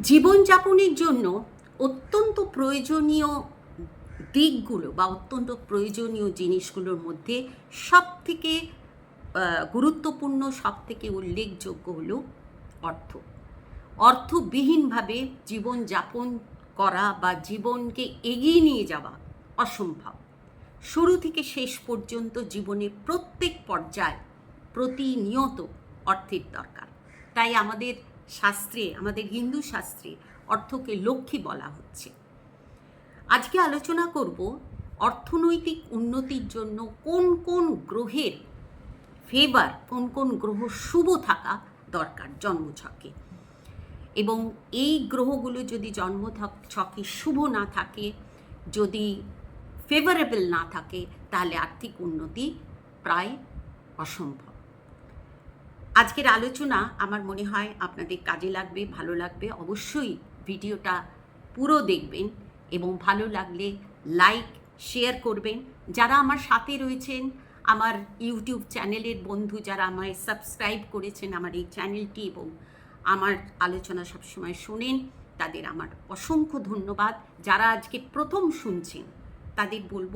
জীবনযাপনের জন্য অত্যন্ত প্রয়োজনীয় দিকগুলো বা অত্যন্ত প্রয়োজনীয় জিনিসগুলোর মধ্যে সব থেকে গুরুত্বপূর্ণ সব থেকে উল্লেখযোগ্য হলো অর্থ। অর্থবিহীনভাবে জীবনযাপন করা বা জীবনকে এগিয়ে নিয়ে যাওয়া অসম্ভব। শুরু থেকে শেষ পর্যন্ত জীবনে প্রত্যেক পর্যায়ে প্রতিনিয়ত অর্থের দরকার। তাই আমাদের শাস্ত্রে, আমাদের হিন্দু শাস্ত্রে অর্থকে লক্ষ্মী বলা হচ্ছে। আজকে আলোচনা করব অর্থনৈতিক উন্নতির জন্য কোন কোন গ্রহের ফেভার কোন কোন গ্রহ শুভ থাকা দরকার জন্মছকে। এবং এই গ্রহগুলো যদি জন্ম ছকে শুভ না থাকে, যদি ফেভারেবল না থাকে, তাহলে আর্থিক উন্নতি প্রায় অসম্ভব। আজকের আলোচনা আমার মনে হয় আপনাদের কাজে লাগবে, ভালো লাগবে। অবশ্যই ভিডিওটা পুরো দেখবেন এবং ভালো লাগলে লাইক, শেয়ার করবেন। যারা আমার সাথে রয়েছেন, আমার ইউটিউব চ্যানেলের বন্ধু যারা আমায় সাবস্ক্রাইব করেছেন আমার এই চ্যানেলটি এবং আমার আলোচনা সবসময় শোনেন, তাদের আমার অসংখ্য ধন্যবাদ। যারা আজকে প্রথম শুনছেন, তাদের বলব,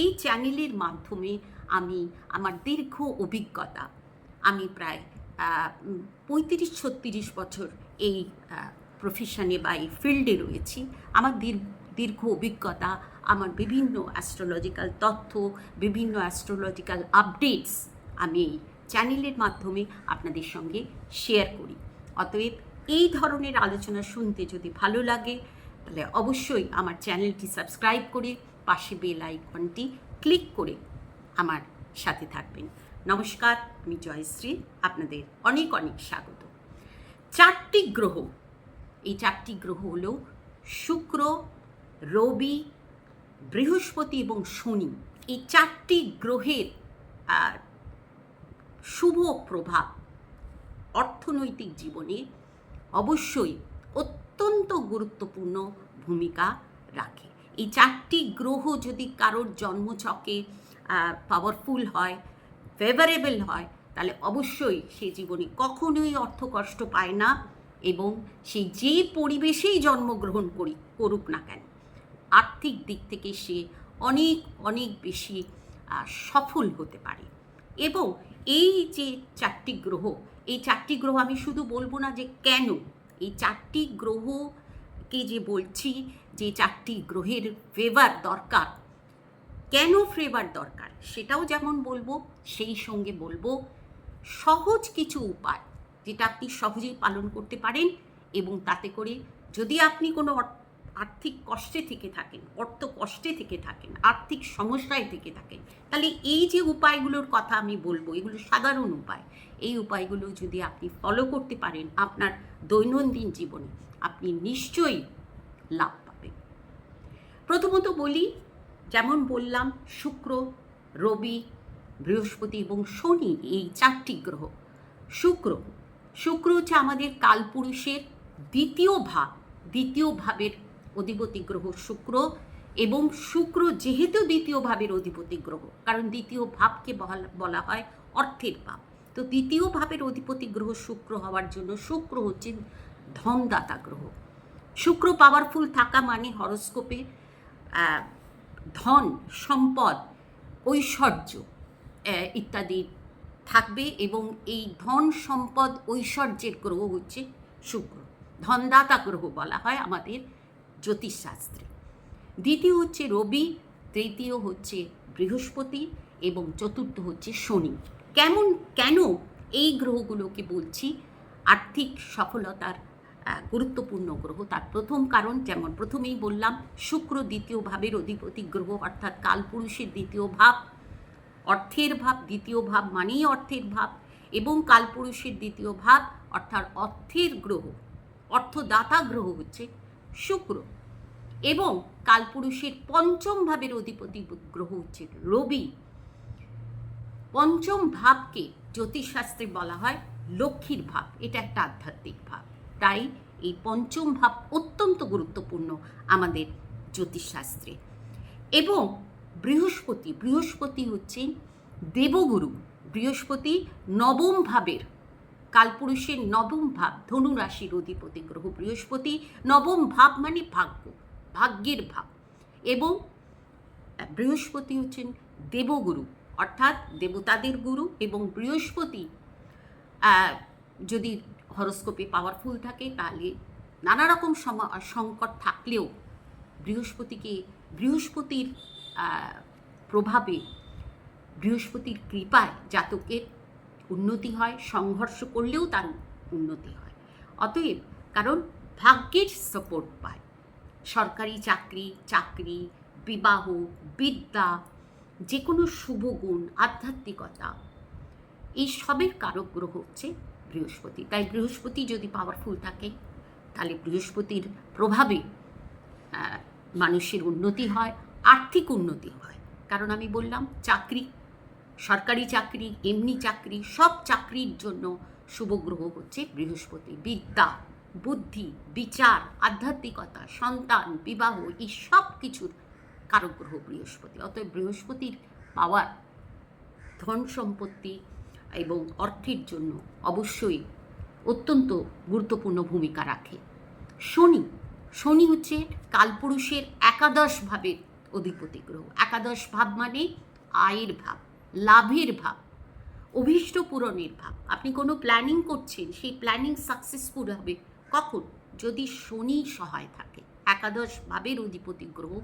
এই চ্যানেলের মাধ্যমে আমি আমার দীর্ঘ অভিজ্ঞতা, আমি প্রায় পঁয়ত্রিশ ছত্রিশ বছর এই প্রফেশনে বা এই ফিল্ডে রয়েছি। আমার দীর্ঘ অভিজ্ঞতা, আমার বিভিন্ন অ্যাস্ট্রোলজিক্যাল তথ্য, বিভিন্ন অ্যাস্ট্রোলজিক্যাল আপডেটস আমি এই চ্যানেলের মাধ্যমে আপনাদের সঙ্গে শেয়ার করি। অতএব এই ধরনের আলোচনা শুনতে যদি ভালো লাগে, তাহলে অবশ্যই আমার চ্যানেলটি সাবস্ক্রাইব করে পাশে বেল আইকনটি ক্লিক করে আমার সাথে থাকবেন। নমস্কার, আমি জয়শ্রী, আপনাদের অনেক অনেক স্বাগত। চারটি গ্রহ, এই চারটি গ্রহ হল শুক্র, রবি, বৃহস্পতি এবং শনি। এই চারটি গ্রহের শুভ প্রভাব অর্থনৈতিক জীবনে অবশ্যই অত্যন্ত গুরুত্বপূর্ণ ভূমিকা রাখে। এই চারটি গ্রহ যদি কারোর জন্মচকে পাওয়ারফুল হয় ফেভারেবল হয়, তাহলে অবশ্যই সে জীবনে কখনোই অর্থ কষ্ট পায় না এবং সে যে পরিবেশেই জন্মগ্রহণ করি, করুক না কেন। আর্থিক দিক থেকে সে অনেক অনেক বেশি সফল হতে পারে। এবং এই যে চারটি গ্রহ, এই চারটি গ্রহ আমি শুধু বলব না যে কেন, এই চারটি গ্রহকে যে বলছি, যে চারটি গ্রহের ফেভার দরকার কেন ফ্লেভার দরকার? সেটাও যেমন বলব, সেই সঙ্গে বলব, সহজ কিছু উপায় যেটা আপনি সহজেই পালন করতে পারেন এবং তাতে করে যদি আপনি কোনো আর্থিক কষ্টে থেকে থাকেন, অর্থ কষ্টে থেকে থাকেন, আর্থিক সমস্যায় থেকে থাকেন, তাহলে এই যে উপায়গুলোর কথা আমি বলব, এগুলো সাধারণ উপায়। এই উপায়গুলো যদি আপনি ফলো করতে পারেন, আপনার দৈনন্দিন জীবনে আপনি নিশ্চয়ই লাভ পাবেন। প্রথমত বলি যেমন বললাম, শুক্র, রবি, বৃহস্পতি এবং শনি এই চারটি গ্রহ। শুক্র শুক্র হচ্ছে আমাদের কালপুরুষের দ্বিতীয় ভাব, দ্বিতীয় ভাবের অধিপতি গ্রহ শুক্র এবং শুক্র যেহেতু দ্বিতীয় ভাবের অধিপতি গ্রহ, কারণ দ্বিতীয় ভাবকে বলা হয় অর্থের ভাব। তো দ্বিতীয় ভাবের অধিপতি গ্রহ শুক্র হওয়ার জন্য শুক্র হচ্ছে ধনদাতা গ্রহ। শুক্র পাওয়ারফুল থাকা মানে হরস্কোপে ধন, সম্পদ, ঐশ্বর্য ইত্যাদি থাকবে এবং এই ধন, সম্পদ, ঐশ্বর্যের গ্রহ হচ্ছে শুক্র। ধনদাতা গ্রহ বলা হয় আমাদের জ্যোতিষশাস্ত্রে। দ্বিতীয় হচ্ছে রবি, তৃতীয় হচ্ছে বৃহস্পতি এবং চতুর্থ হচ্ছে শনি। কেমন, কেন এই গ্রহগুলোকে বলছি? আর্থিক সফলতার গুরুত্বপূর্ণ গ্রহ। তার প্রথম কারণ যেমন প্রথমেই বললাম, শুক্র দ্বিতীয় ভাবের অধিপতি গ্রহ অর্থাৎ কালপুরুষের দ্বিতীয় ভাব। অর্থের ভাব, দ্বিতীয় ভাব মানেই অর্থের ভাব এবং কালপুরুষের দ্বিতীয় ভাব অর্থাৎ অর্থের গ্রহ, অর্থদাতা গ্রহ হচ্ছে শুক্র এবং কালপুরুষের পঞ্চম ভাবের অধিপতি গ্রহ হচ্ছে রবি। পঞ্চম ভাবকে জ্যোতিষশাস্ত্রে বলা হয় লক্ষ্মীর ভাব। এটা একটা আধ্যাত্মিক ভাব। তাই এই পঞ্চম ভাব অত্যন্ত গুরুত্বপূর্ণ আমাদের জ্যোতিষশাস্ত্রে। এবং বৃহস্পতি বৃহস্পতি হচ্ছে দেবগুরু, বৃহস্পতি নবম ভাবের, কালপুরুষের নবম ভাব ধনু রাশির অধিপতি গ্রহ, বৃহস্পতি নবম ভাব মানে ভাগ্য, ভাগ্যের ভাব। এবং বৃহস্পতি হচ্ছেন দেবগুরু, অর্থাৎ দেবতাদের গুরু এবং বৃহস্পতি যদি হরস্কোপে পাওয়ারফুল থাকে, তাহলে নানা রকম সংকট থাকলেও বৃহস্পতিকে, বৃহস্পতির প্রভাবে, বৃহস্পতির কৃপায় জাতকের উন্নতি হয়, সংঘর্ষ করলেও তার উন্নতি হয়। অতএব কারণ ভাগ্যের সাপোর্ট পায়। সরকারি চাকরি চাকরি, বিবাহ, বিদ্যা যে কোনো শুভ গুণ, আধ্যাত্মিকতা, এই সবের কারক গ্রহ হচ্ছে বৃহস্পতি। তাই বৃহস্পতি যদি পাওয়ারফুল থাকে, তাহলে বৃহস্পতির প্রভাবে মানুষের উন্নতি হয়, আর্থিক উন্নতি হয়। কারণ আমি বললাম, চাকরি, সরকারি চাকরি, এমনি চাকরি, সব চাকরির জন্য শুভ গ্রহ হচ্ছে বৃহস্পতি। বিদ্যা, বুদ্ধি, বিচার, আধ্যাত্মিকতা, সন্তান, বিবাহ, এই সব কিছুর কারক গ্রহ বৃহস্পতি। অতএব বৃহস্পতির পাওয়ার ধন সম্পত্তি এবং অর্থের জন্য অবশ্যই অত্যন্ত গুরুত্বপূর্ণ ভূমিকা রাখে। শনি শনি হচ্ছে কালপুরুষের একাদশ ভাবের অধিপতি গ্রহ। একাদশ ভাব মানে আয়ের ভাব, লাভের ভাব, অভীষ্ট পূরণের ভাব। আপনি কোনো প্ল্যানিং করছেন, সেই প্ল্যানিং সাকসেসফুল হবে কখন? যদি শনি সহায় থাকে। একাদশ ভাবের অধিপতি গ্রহ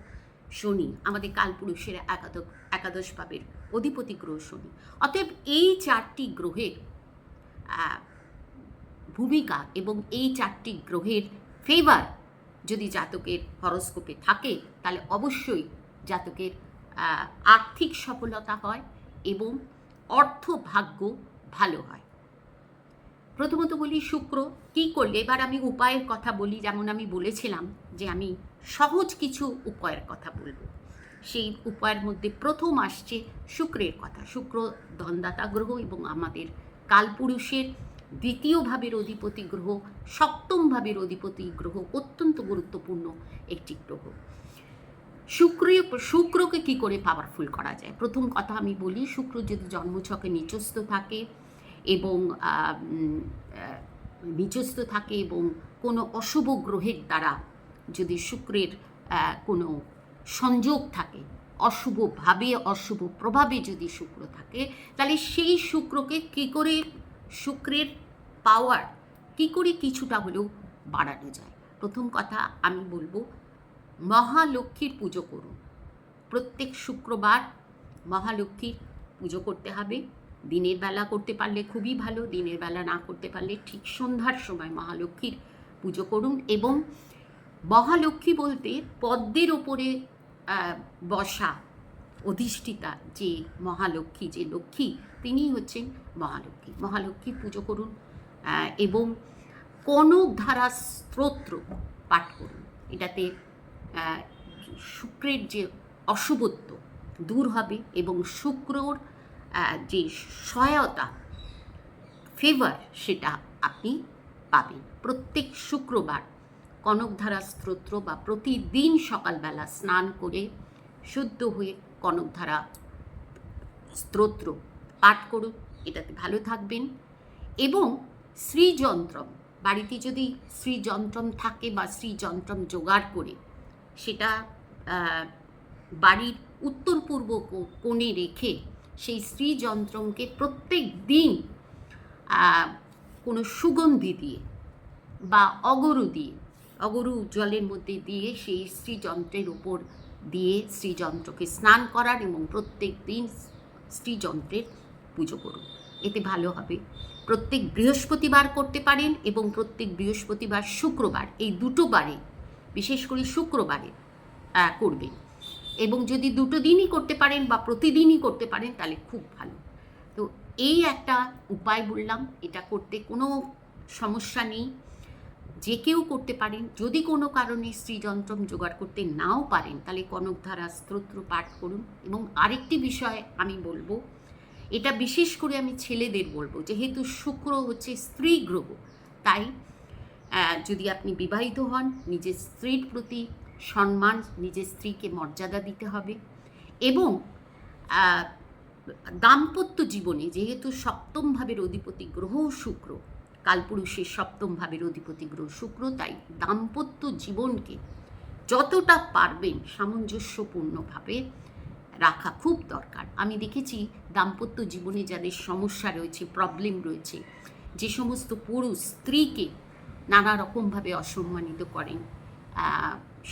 শনি, আমাদের কালপুরুষের একাদশ একাদশ ভাবের অধিপতি গ্রহ শনি। অতএব এই চারটি গ্রহের ভূমিকা এবং এই চারটি গ্রহের ফেভার যদি জাতকের হরস্কোপে থাকে, তাহলে অবশ্যই জাতকের আর্থিক সফলতা হয় এবং অর্থ ভাগ্য ভালো হয়। প্রথমত বলি, শুক্র, কী করলে? এবার আমি উপায়ের কথা বলি, যেমন আমি বলেছিলাম যে আমি সহজ কিছু উপায়ের কথা বলব। সেই উপায়ের মধ্যে প্রথম আসছে শুক্রের কথা। শুক্র ধনদাতা গ্রহ এবং আমাদের কালপুরুষের দ্বিতীয় ভাবের অধিপতি গ্রহ সপ্তম ভাবের অধিপতি গ্রহ অত্যন্ত গুরুত্বপূর্ণ একটি গ্রহ। শুক্র, শুক্রকে কি করে পাওয়ারফুল করা যায়? প্রথম কথা আমি বলি, শুক্র যদি জন্মছকে নিচস্থ থাকে এবং নিচস্থ থাকে এবং কোনো অশুভ গ্রহের দ্বারা যদি শুক্রের কোনো সংযোগ থাকে অশুভভাবে অশুভ প্রভাবে যদি শুক্র থাকে, তাহলে সেই শুক্রকে কী করে শুক্রের পাওয়ার কী করে কিছুটা হলেও বাড়ানো যায়? প্রথম কথা আমি বলব, মহালক্ষ্মীর পুজো করুন। প্রত্যেক শুক্রবার মহালক্ষ্মীর পুজো করতে হবে। দিনের বেলা করতে পারলে খুবই ভালো, দিনের বেলা না করতে পারলে ঠিক সন্ধ্যার সময় মহালক্ষ্মীর পুজো করুন এবং মহালক্ষ্মী বলতে পদ্মের ওপরে বসা অধিষ্ঠিতা যে মহালক্ষ্মী যে লক্ষ্মী, তিনিই হচ্ছেন মহালক্ষ্মী মহালক্ষ্মীর পুজো করুন এবং কনক ধারা স্তোত্র পাঠ করুন। এটাতে শুক্রের যে অশুভত্ব দূর হবে এবং শুক্রর যে সহায়তা ফেভার সেটা আপনি পাবেন। প্রত্যেক শুক্রবার কনকধারা স্তোত্র বা প্রতিদিন সকালবেলা স্নান করে শুদ্ধ হয়ে কনকধারা স্তোত্র পাঠ করুন। এটাতে ভালো থাকবেন। এবং শ্রীযন্ত্রম, বাড়িতে যদি শ্রীযন্ত্রম থাকে বা শ্রীযন্ত্রম জোগাড় করে, সেটা বাড়ির উত্তর পূর্ব কোণে রেখে সেই শ্রীযন্ত্রমকে প্রত্যেক দিন কোনো সুগন্ধি দিয়ে বা অগরু দিয়ে, অগরু জলের মধ্যে দিয়ে সেই শ্রীযন্ত্রের উপর দিয়ে শ্রীযন্ত্রকে স্নান করার এবং প্রত্যেক দিন শ্রীযন্ত্রের পুজো করুন। এতে ভালো হবে। প্রত্যেক বৃহস্পতিবার করতে পারেন এবং প্রত্যেক বৃহস্পতিবার শুক্রবার, এই দুটো বারে, বিশেষ করে শুক্রবারে করবেন। এবং যদি দুটো দিনই করতে পারেন বা প্রতিদিনই করতে পারেন, তাহলে খুব ভালো। তো এই একটা উপায় বললাম, এটা করতে কোনো সমস্যা নেই। যে কেউ করতে পারেন, যদি কোনো কারণে শ্রীযন্ত্রম জোগাড় করতে নাও পারেন, তাহলে কনকধারা স্তোত্র পাঠ করুন। এবং আরেকটি বিষয় আমি বলব, এটা বিশেষ করে আমি ছেলেদের বলব, যেহেতু শুক্র হচ্ছে স্ত্রী গ্রহ, তাই যদি আপনি বিবাহিত হন, নিজের স্ত্রীর প্রতি সম্মান নিজের স্ত্রীকে মর্যাদা দিতে হবে এবং দাম্পত্য জীবনে যেহেতু সপ্তম ভাবের অধিপতি গ্রহ শুক্র কালপুরুষের সপ্তম ভাবের অধিপতি গ্রহ শুক্র, তাই দাম্পত্য জীবনকে যতটা পারবেন সামঞ্জস্যপূর্ণভাবে রাখা খুব দরকার। আমি দেখেছি দাম্পত্য জীবনে যাদের সমস্যা রয়েছে প্রবলেম রয়েছে, যে সমস্ত পুরুষ স্ত্রীকে নানা রকমভাবে অসম্মানিত করেন।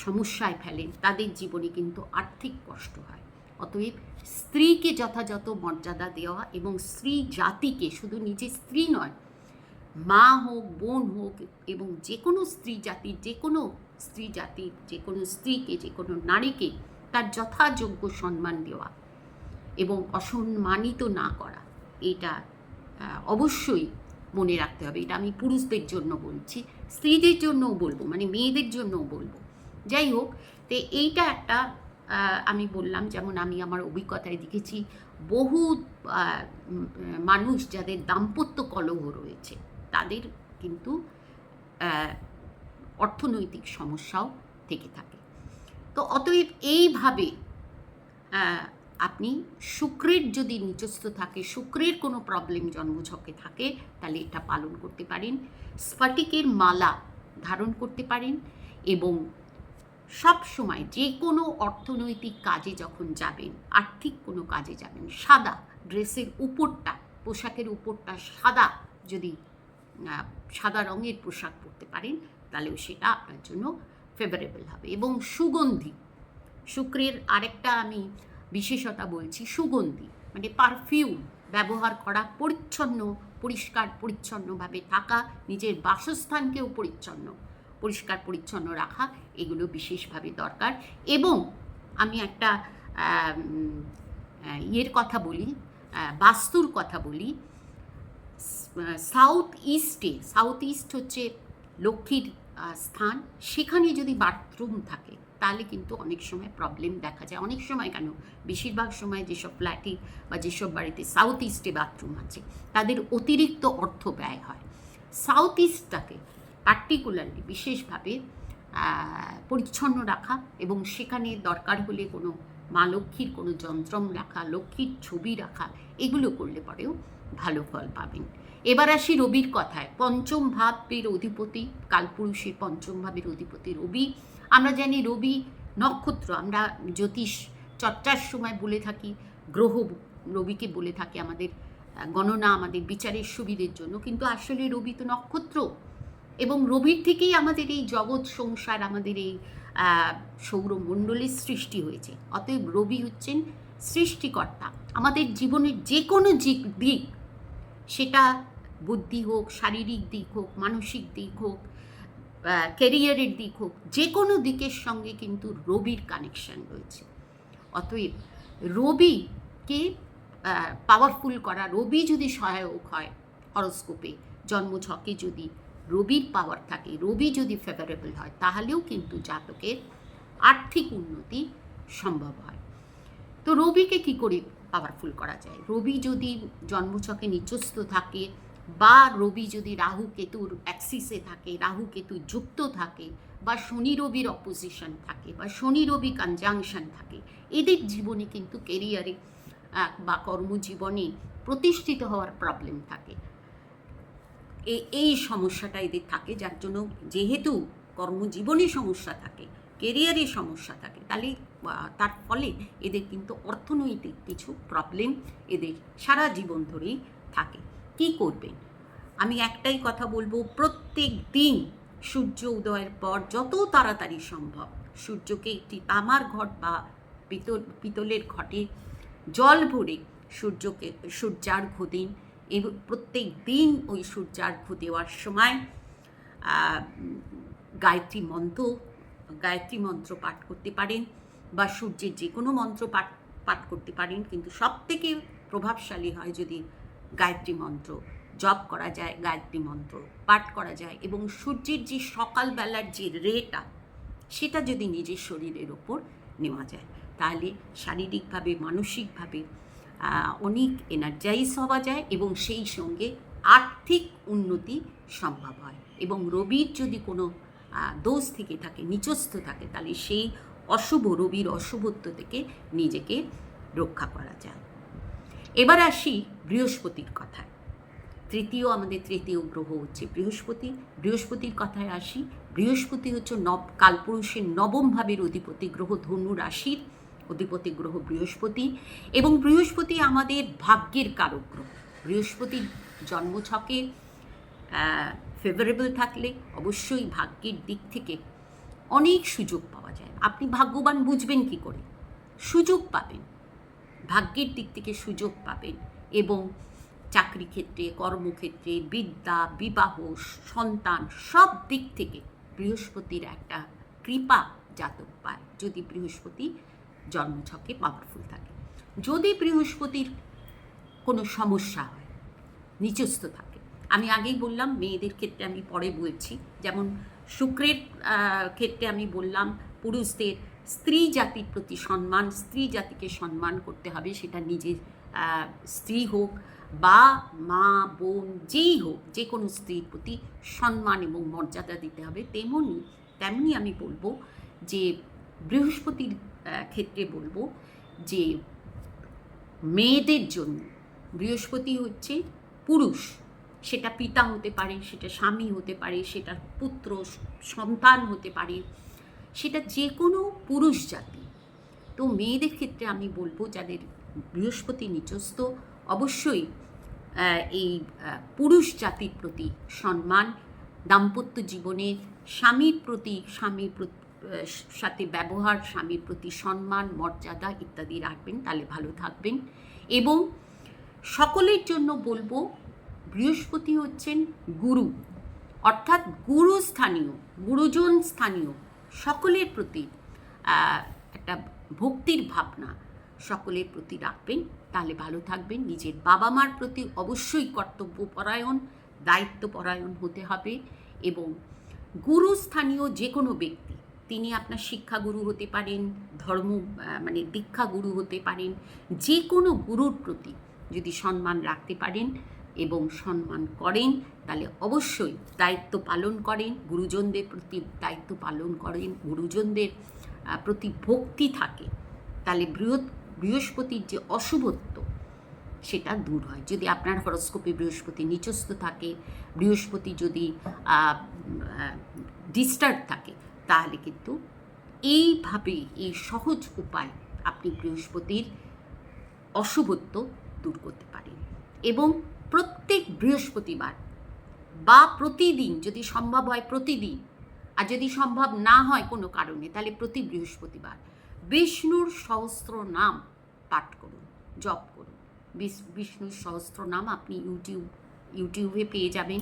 সমস্যায় ফেলেন তাদের জীবনে কিন্তু আর্থিক কষ্ট হয়। অতএব স্ত্রীকে যথাযথ মর্যাদা দেওয়া এবং স্ত্রী জাতিকে শুধু নিজের স্ত্রী নয়, মা হোক, বোন হোক এবং যে কোনো স্ত্রী জাতির যে কোনো স্ত্রী জাতির যে কোনো স্ত্রীকে যে কোনো নারীকে তার যথাযোগ্য সম্মান দেওয়া এবং অসম্মানিত না করা, এটা অবশ্যই মনে রাখতে হবে। এটা আমি পুরুষদের জন্য বলছি, স্ত্রীদের জন্যও বলব মানে মেয়েদের জন্যও বলব। যাই হোক, তো এইটা একটা আমি বললাম, যেমন আমি আমার অভিজ্ঞতায় দেখেছি বহু মানুষ যাদের দাম্পত্য কলহ রয়েছে, তাদের কিন্তু অর্থনৈতিক সমস্যাও থেকে থাকে। তো অতএব এইভাবে আপনি শুক্রের যদি নিচস্থ থাকে, শুক্রের কোনো প্রবলেম জন্মঝকে থাকে, তাহলে এটা পালন করতে পারেন। স্ফটিকের মালা ধারণ করতে পারেন এবং সব সময় যে কোনো অর্থনৈতিক কাজে যখন যাবেন, আর্থিক কোনো কাজে যাবেন, সাদা ড্রেসের উপরটা, পোশাকের উপরটা সাদা যদি সাদা রঙের পোশাক পরতে পারেন, তাহলেও সেটা আপনার জন্য ফেভারেবল হবে। এবং সুগন্ধি, শুক্রের আরেকটা আমি বিশেষতা বলছি, সুগন্ধি মানে পারফিউম ব্যবহার করা পরিচ্ছন্ন, পরিষ্কার, পরিচ্ছন্নভাবে থাকা, নিজের বাসস্থানকেও পরিচ্ছন্ন পরিষ্কার, পরিচ্ছন্ন রাখা, এগুলো বিশেষভাবে দরকার। এবং আমি একটা ইয়ের কথা বলি বাস্তুর কথা বলি। সাউথ ইস্টে সাউথ ইস্ট হচ্ছে লক্ষ্মীর স্থান। সেখানে যদি বাথরুম থাকে, তাহলে কিন্তু অনেক সময় প্রবলেম দেখা যায়। অনেক সময় কেন? বেশিরভাগ সময় যেসব ফ্ল্যাটে বা যেসব বাড়িতে সাউথ ইস্টে বাথরুম আছে, তাদের অতিরিক্ত অর্থ ব্যয় হয়। সাউথ ইস্টটাকে পার্টিকুলারলি বিশেষভাবে পরিচ্ছন্ন রাখা এবং সেখানে দরকার হলে কোনো মা লক্ষ্মীর কোনো যন্ত্রম রাখা, লক্ষ্মীর ছবি রাখা, এগুলো করলে পরেও ভালো ফল পাবেন। এবার আসি রবির কথায়। পঞ্চম ভাবের অধিপতি, কালপুরুষের পঞ্চম ভাবের অধিপতি রবি। আমরা জানি রবি নক্ষত্র, আমরা জ্যোতিষ চর্চার সময় বলে থাকি, গ্রহ রবিকে বলে থাকি আমাদের, গণনা আমাদের বিচারের সুবিধের জন্য। কিন্তু আসলে রবি তো নক্ষত্র। এবং রবির থেকেই আমাদের এই জগৎ সংসার, আমাদের এই সৌরমণ্ডলের সৃষ্টি হয়েছে। অতএব রবি হচ্ছেন সৃষ্টিকর্তা। আমাদের জীবনের যে কোনো দিক, সেটা বুদ্ধি হোক, শারীরিক দিক হোক, মানসিক দিক হোক ক্যারিয়ারের দিক হোক যে কোনো দিকের সঙ্গে কিন্তু রবির কানেকশন রয়েছে। অতএব রবিকে পাওয়ারফুল করা, রবি যদি সহায়ক হয় হরস্কোপে জন্মছকে যদি রবির পাওয়ার থাকে, রবি যদি ফেভারেবল হয়, তাহলেও কিন্তু জাতকের আর্থিক উন্নতি সম্ভব হয়। তো রবিকে কি করে পাওয়ারফুল করা যায়? রবি যদি জন্মচকে নিচস্থ থাকে বা রবি যদি রাহু কেতুর অ্যাক্সিসে থাকে, রাহু কেতু যুক্ত থাকে বা শনি রবির অপোজিশন থাকে বা শনি রবি কনজাংশন থাকে, এদের জীবনে কিন্তু কেরিয়ারে বা কর্মজীবনে প্রতিষ্ঠিত হওয়ার প্রবলেম থাকে। এ- এই সমস্যাটা এদের থাকে, যার জন্য যেহেতু কর্মজীবনে সমস্যা থাকে, কেরিয়ারে সমস্যা থাকে, তাহলে তার ফলে এদের কিন্তু অর্থনৈতিক কিছু প্রবলেম এদের সারা জীবন ধরেই থাকে। কি করবেন? আমি একটাই কথা বলব, প্রত্যেক দিন সূর্য উদয়ের পর যত তাড়াতাড়ি সম্ভব সূর্যকে একটি তামার ঘট বা পিতল, পিতলের ঘটে জল ভরে সূর্যকে, সূর্যার্ঘ্য দিন এবং প্রত্যেক দিন ওই সূর্যার্ঘ্য দেওয়ার সময় গায়ত্রী মন্ত্র গায়ত্রী মন্ত্র পাঠ করতে পারেন বা সূর্যের যে কোনো মন্ত্র পাঠ পাঠ করতে পারেন। কিন্তু সব থেকে প্রভাবশালী হয় যদি গায়ত্রী মন্ত্র জপ করা যায়, গায়ত্রী মন্ত্র পাঠ করা যায় এবং সূর্যের যে সকালবেলার যে রেটা, সেটা যদি নিজের শরীরের ওপর নেওয়া যায়, তাহলে শারীরিকভাবে, মানসিকভাবে অনেক এনার্জাইজ হওয়া যায় এবং সেই সঙ্গে আর্থিক উন্নতি সম্ভব হয়। এবং রবির যদি কোনো দোষ থেকে থাকে, নিচস্থ থাকে, তাহলে সেই অশুভ রবির অশুভত্ব থেকে নিজেকে রক্ষা করা যায়। এবার আসি বৃহস্পতির কথায়। তৃতীয়, আমাদের তৃতীয় গ্রহ হচ্ছে বৃহস্পতি। বৃহস্পতির কথায় আসি। বৃহস্পতি হচ্ছে নব, কালপুরুষের নবম ভাবের অধিপতি গ্রহ ধনু রাশির। অধিপতি গ্রহ বৃহস্পতি এবং বৃহস্পতি আমাদের ভাগ্যের কারক গ্রহ। বৃহস্পতির জন্মছকে ফেভারেবল থাকলে অবশ্যই ভাগ্যের দিক থেকে অনেক সুযোগ পাওয়া যায়। আপনি ভাগ্যবান বুঝবেন কি করে? সুযোগ পাবেন। ভাগ্যের দিক থেকে সুযোগ পাবেন এবং চাকরি ক্ষেত্রে, কর্মক্ষেত্রে, বিদ্যা, বিবাহ, সন্তান সব দিক থেকে বৃহস্পতির একটা কৃপা জাতক পায়। যদি বৃহস্পতি জন্মছকে পাওয়ারফুল থাকে। যদি বৃহস্পতির কোনো সমস্যা হয়, নিচস্থ থাকে। আমি আগেই বললাম, মেয়েদের ক্ষেত্রে আমি পরে বলছি, যেমন শুক্রের ক্ষেত্রে আমি বললাম, পুরুষদের স্ত্রী জাতির প্রতি সম্মান, স্ত্রী জাতিকে সম্মান করতে হবে, সেটা নিজের স্ত্রী হোক বা মা, বোন, যেই হোক যে কোনো স্ত্রীর প্রতি সম্মান এবং মর্যাদা দিতে হবে। তেমনি তেমনি আমি বলব যে বৃহস্পতির ক্ষেত্রে বলব যে মেয়েদের জন্য বৃহস্পতি হচ্ছে পুরুষ। সেটা পিতা হতে পারে, সেটা স্বামী হতে পারে, সেটা পুত্র, সন্তান হতে পারে, সেটা যে কোনো পুরুষ জাতি। তো মেয়েদের ক্ষেত্রে আমি বলব যাদের বৃহস্পতি নিচস্থ, অবশ্যই এই পুরুষ জাতির প্রতি সম্মান, দাম্পত্য জীবনে স্বামীর প্রতি স্বামীর প্রতি সাথে ব্যবহার, স্বামীর প্রতি সম্মান, মর্যাদা ইত্যাদি রাখবেন, তাহলে ভালো থাকবেন। এবং সকলের জন্য বলব, বৃহস্পতি হচ্ছেন গুরু, অর্থাৎ গুরু স্থানীয়, গুরুজন স্থানীয়, সকলের প্রতি একটা ভক্তির ভাবনা সকলের প্রতি রাখবেন, তাহলে ভালো থাকবেন। নিজের বাবা মার প্রতি অবশ্যই কর্তব্যপরায়ণ দায়িত্বপরায়ণ হতে হবে এবং গুরুস্থানীয় যে কোনো ব্যক্তি তিনি আপনার শিক্ষাগুরু হতে পারেন, ধর্ম মানে দীক্ষাগুরু হতে পারেন, যে কোনো গুরুর প্রতি যদি সম্মান রাখতে পারেন এবং সম্মান করেন, তাহলে অবশ্যই দায়িত্ব পালন করেন, গুরুজনদের প্রতি দায়িত্ব পালন করেন, গুরুজনদের প্রতি ভক্তি থাকে, তাহলে বৃহৎ, বৃহস্পতির যে অশুভত্ব সেটা দূর হয়। যদি আপনার হরস্কোপে বৃহস্পতি নিচস্থ থাকে, বৃহস্পতি যদি ডিস্টার্ব থাকে তাহলে কিন্তু এইভাবে এই সহজ উপায় আপনি বৃহস্পতির অশুভত্ব দূর করতে পারেন। এবং প্রত্যেক বৃহস্পতিবার বা প্রতিদিন যদি সম্ভব হয় প্রতিদিন, আর যদি সম্ভব না হয় কোনো কারণে, তাহলে প্রতি বৃহস্পতিবার বিষ্ণুর সহস্র নাম পাঠ করুন, জপ করুন। বিষ- বিষ্ণুর সহস্র নাম আপনি ইউটিউব, ইউটিউবে পেয়ে যাবেন।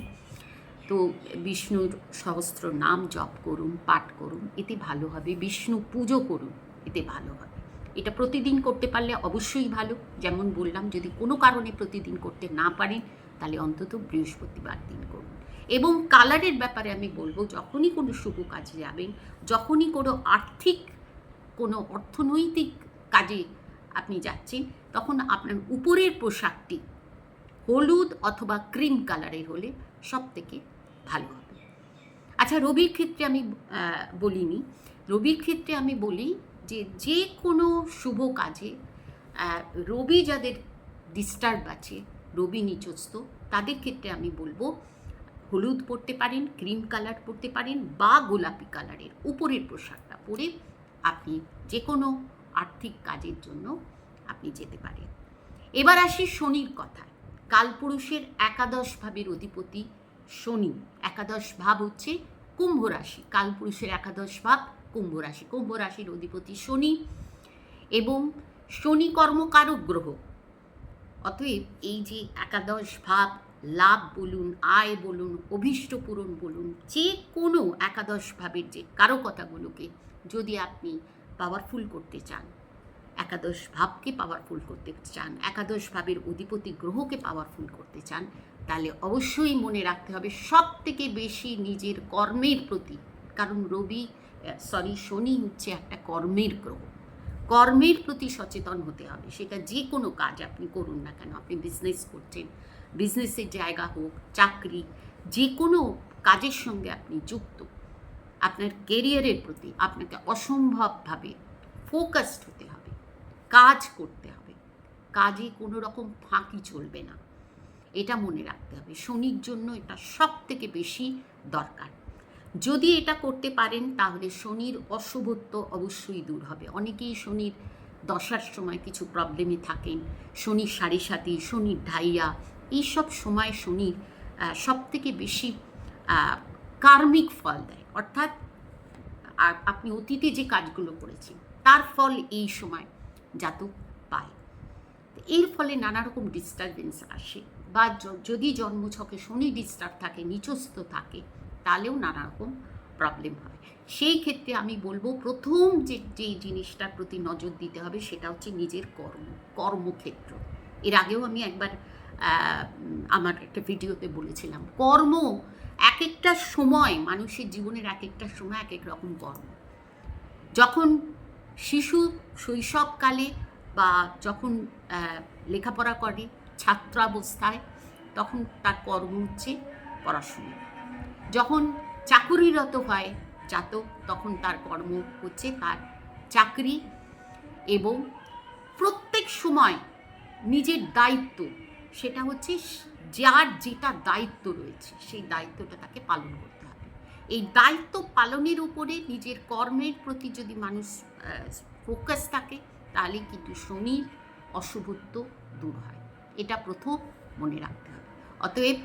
তো বিষ্ণুর সহস্র নাম জপ করুন, পাঠ করুন, এতে ভালো হবে। বিষ্ণু পুজো করুন, এতে ভালো হবে। এটা প্রতিদিন করতে পারলে অবশ্যই ভালো। যেমন বললাম, যদি কোনো কারণে প্রতিদিন করতে না পারেন, তাহলে অন্তত বৃহস্পতিবার দিন করুন। এবং কালারের ব্যাপারে আমি বলব, যখনই কোনো শুভ কাজে যাবেন, যখনই কোনো আর্থিক, কোনো অর্থনৈতিক কাজে আপনি যাচ্ছেন, তখন আপনার উপরের পোশাকটি হলুদ অথবা ক্রিম কালারের হলে সব থেকে ভালো হবে। আচ্ছা রবির ক্ষেত্রে আমি বলিনি। রবির ক্ষেত্রে আমি বলি যে যে কোনো শুভ কাজে রবি যাদের ডিস্টার্ব আছে, রবি নিচস্থ তাদের ক্ষেত্রে আমি বলব, হলুদ পরতে পারেন ক্রিম কালার পরতে পারেন বা গোলাপি কালারের উপরের পোশাকটা পরে আপনি যে কোনো আর্থিক কাজের জন্য আপনি যেতে পারেন। এবার আসি শনির কথায়। কালপুরুষের একাদশ ভাবের অধিপতি শনি, একাদশ ভাব হচ্ছে কুম্ভ রাশি, কালপুরুষের একাদশ ভাব কুম্ভ রাশি, কুম্ভ রাশির অধিপতি শনি এবং শনি কর্মকারক গ্রহ। অতএব এই যে একাদশ ভাব, লাভ বলুন, আয় বলুন, অভীষ্ট পূরণ বলুন, যে কোনো একাদশ ভাবের যে কারকতাগুলোকে যদি আপনি পাওয়ারফুল করতে চান, একাদশ ভাবকে পাওয়ারফুল করতে চান, একাদশ ভাবের অধিপতি গ্রহকে পাওয়ারফুল করতে চান তাহলে অবশ্যই মনে রাখতে হবে সব থেকে বেশি নিজের কর্মের প্রতি। কারণ রবি সরি শনি হচ্ছে একটা কর্মের গ্রহ। কর্মের প্রতি সচেতন হতে হবে। সেটা যে কোনো কাজ আপনি করুন না কেন। আপনি বিজনেস করছেন বিজনেসের জায়গা হোক, চাকরি, যে কোনো কাজের সঙ্গে আপনি যুক্ত। আপনার কেরিয়ারের প্রতি আপনাকে অসম্ভবভাবে ফোকাসড হতে হবে। কাজ করতে হবে। কাজে কোনো রকম ফাঁকি চলবে না। এটা মনে রাখতে হবে। শনির জন্য এটা সব থেকে বেশি দরকার। যদি এটা করতে পারেন, তাহলে শনির অশুভত্ব অবশ্যই দূর হবে। অনেকেই শনির দশার সময় কিছু প্রবলেমে থাকেন, শনির সাড়ে সাথে শনির ঢাইয়া, এইসব সময় শনির সব থেকে বেশি কার্মিক ফল দেয়। অর্থাৎ আপনি অতীতে যে কাজগুলো করেছেন, তার ফল এই সময় জাতক পায়। এর ফলে নানা রকম ডিস্টারবেন্স আসে। বা যদি জন্মছকে শনি ডিস্টার্ব থাকে, নিচস্থ থাকে, তাহলেও নানা রকম প্রবলেম হয় সেই ক্ষেত্রে আমি বলব, প্রথম যে যে জিনিসটার প্রতি নজর দিতে হবে, সেটা হচ্ছে নিজের কর্ম, কর্মক্ষেত্র। এর আগেও আমি একবার আমার একটা ভিডিওতে বলেছিলাম, কর্ম এক একটা সময়, মানুষের জীবনের এক একটা সময় এক এক রকম কর্ম। যখন শিশু শৈশবকালে বা যখন লেখাপড়া করে ছাত্রাবস্থায় তখন তার কর্ম হচ্ছে পড়াশুনো। যখন চাকুরিরত হয় জাতক তখন তার কর্ম হচ্ছে তার চাকরি এবং প্রত্যেক সময় নিজের দায়িত্ব, সেটা হচ্ছে যার যেটা দায়িত্ব রয়েছে, সেই দায়িত্বটা তাকে পালন করতে হবে। এই দায়িত্ব পালনের উপরে নিজের কর্মের প্রতি যদি মানুষ ফোকাস থাকে, তাহলে কিন্তু শনির অশুভত্ব দূর হয়। এটা প্রথম মনে রাখতে হবে। অতএব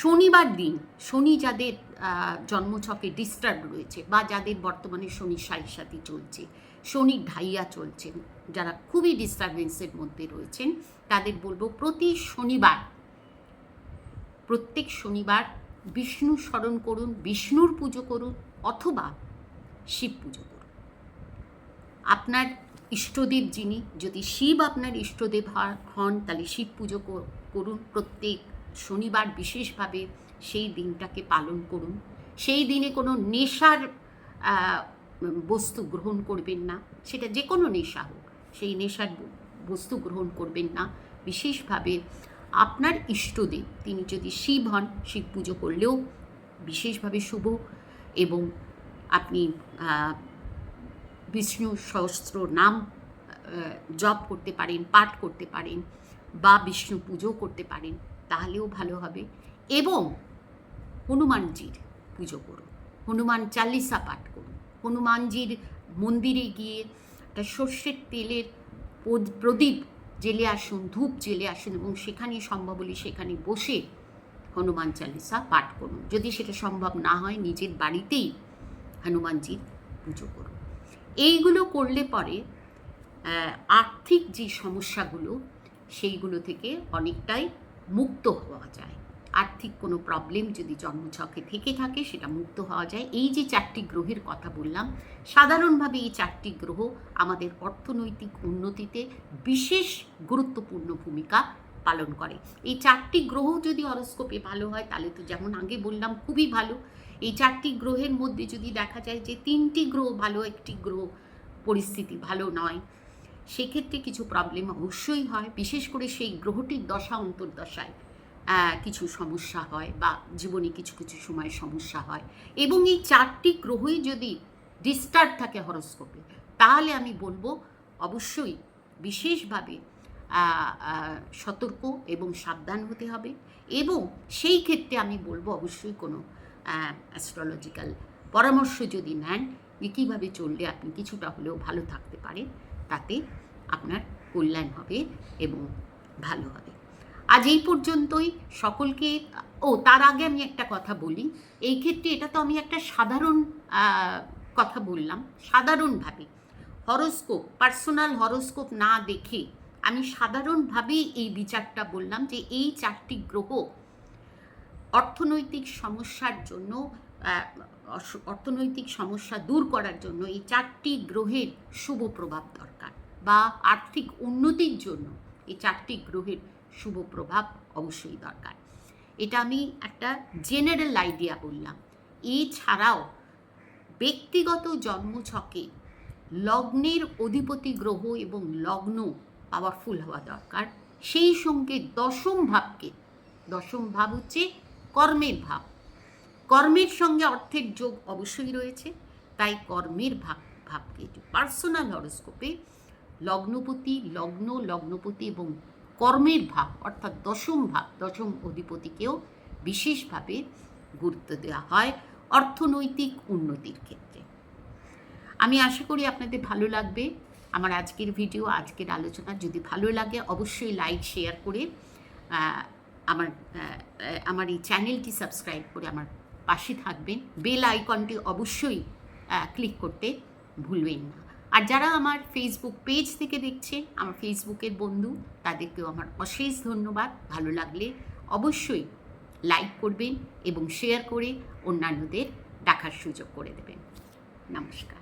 শনিবার দিন, শনি যাদের জন্মছকে ডিস্টার্ব রয়েছে বা যাদের বর্তমানে শনি সাথে চলছে, শনি ঢাইয়া চলছেন, যারা খুবই ডিস্টারবেন্সের মধ্যে রয়েছেন, তাদের বলব প্রতি শনিবার, প্রত্যেক শনিবার বিষ্ণু স্মরণ করুন, বিষ্ণুর পুজো করুন অথবা শিব পুজো করুন। আপনার ইষ্টদেব যিনি, যদি শিব আপনার ইষ্টদেব হন, তাহলে শিব পুজো করুন। প্রত্যেক শনিবার বিশেষভাবে সেই দিনটাকে পালন করুন। সেই দিনে কোনো নেশার বস্তু গ্রহণ করবেন না। সেটা যে কোনো নেশা হোক, সেই নেশার বস্তু গ্রহণ করবেন না। বিশেষভাবে আপনার ইষ্টদেব, তিনি যদি শিব হন, শিব পুজো করলেও বিশেষভাবে শুভ এবং আপনি বিষ্ণু সহস্র নাম জপ করতে পারেন, পাঠ করতে পারেন বা বিষ্ণু পুজো করতে পারেন, তাহলেও ভালো হবে। এবং হনুমানজির পুজো করুন, হনুমান চালিসা পাঠ করুন। হনুমানজির মন্দিরে গিয়ে একটা সর্ষের তেলের প্রদীপ জেলে আসুন, ধূপ জেলে আসুন এবং সেখানে সম্ভব হলে সেখানে বসে হনুমান চালিসা পাঠ করুন। যদি সেটা সম্ভব না হয়, নিজের বাড়িতেই হনুমানজির পুজো করুন। এইগুলো করলে পরে আর্থিক যে সমস্যাগুলো, সেইগুলো থেকে অনেকটাই মুক্ত হওয়া যায়। আর্থিক কোনো প্রবলেম যদি জন্মছকে থেকে থাকে, সেটা মুক্ত হওয়া যায়। এই যে চারটি গ্রহের কথা বললাম, সাধারণভাবে এই চারটি গ্রহ আমাদের অর্থনৈতিক উন্নতিতে বিশেষ গুরুত্বপূর্ণ ভূমিকা পালন করে। এই চারটি গ্রহ যদি হরস্কোপে ভালো হয়, তাহলে তো যেমন আগে বললাম খুবই ভালো। এই চারটি গ্রহের মধ্যে যদি দেখা যায় যে তিনটি গ্রহ ভালো, একটি গ্রহ পরিস্থিতি ভালো নয়, সেক্ষেত্রে কিছু প্রবলেম অবশ্যই হয়। বিশেষ করে সেই গ্রহটির দশা, অন্তর্দশায় কিছু সমস্যা হয় বা জীবনে কিছু কিছু সময় সমস্যা হয়। এবং এই চারটি গ্রহই যদি ডিস্টার্ব থাকে হরস্কোপে তাহলে আমি বলব অবশ্যই বিশেষভাবে সতর্ক এবং সাবধান হতে হবে। এবং সেই ক্ষেত্রে আমি বলব অবশ্যই কোনো অ্যাস্ট্রোলজিক্যাল পরামর্শ যদি নেন, যে কীভাবে চললে আপনি কিছুটা হলেও ভালো থাকতে পারেন, তাতে আপনার কল্যাণ হবে এবং ভালো হবে। আজ এই পর্যন্তই। সকলকে, ও তার আগে আমি একটা কথা বলি। এই ক্ষেত্রে এটা তো আমি একটা সাধারণ কথা বললাম। সাধারণভাবে হরোস্কোপ পার্সোনাল হরোস্কোপ না দেখে আমি সাধারণভাবেই এই বিচারটা বললাম যে এই চারটি গ্রহ অর্থনৈতিক সমস্যার জন্য অর্থনৈতিক সমস্যা দূর করার জন্য এই চারটি গ্রহের শুভ প্রভাব দরকার বা আর্থিক উন্নতির জন্য এই চারটি গ্রহের শুভ প্রভাব অবশ্যই দরকার। এটা আমি একটা জেনারেল আইডিয়া বললাম। এছাড়াও ব্যক্তিগত জন্মছকে লগ্নের অধিপতি গ্রহ এবং লগ্ন পাওয়ারফুল হওয়া দরকার। সেই সঙ্গে দশম ভাবকে, দশম ভাব হচ্ছে কর্মের ভাব। কর্মের সঙ্গে অর্থের যোগ অবশ্যই রয়েছে, তাই কর্মের ভাব, ভাবকে পার্সোনাল হরস্কোপে লগ্নপতি, লগ্ন, লগ্নপতি এবং কর্মের ভাব, অর্থাৎ দশম ভাব, দশম অধিপতিকেও বিশেষভাবে গুরুত্ব দেওয়া হয় অর্থনৈতিক উন্নতির ক্ষেত্রে। আমি আশা করি আপনাদের ভালো লাগবে। আমার আজকের ভিডিও, আজকের আলোচনা যদি ভালো লাগে, অবশ্যই লাইক শেয়ার করে আমার আমার এই চ্যানেলটি সাবস্ক্রাইব করে আমার পাশে থাকবেন। বেল আইকনটি অবশ্যই ক্লিক করতে ভুলবেন না। আর যারা আমার ফেসবুক পেজ থেকে দেখছে আমার ফেসবুকের বন্ধু, তাদেরকেও আমার অশেষ ধন্যবাদ। ভালো লাগলে অবশ্যই লাইক করবেন এবং শেয়ার করে অন্যান্যদের দেখার সুযোগ করে দেবেন। নমস্কার।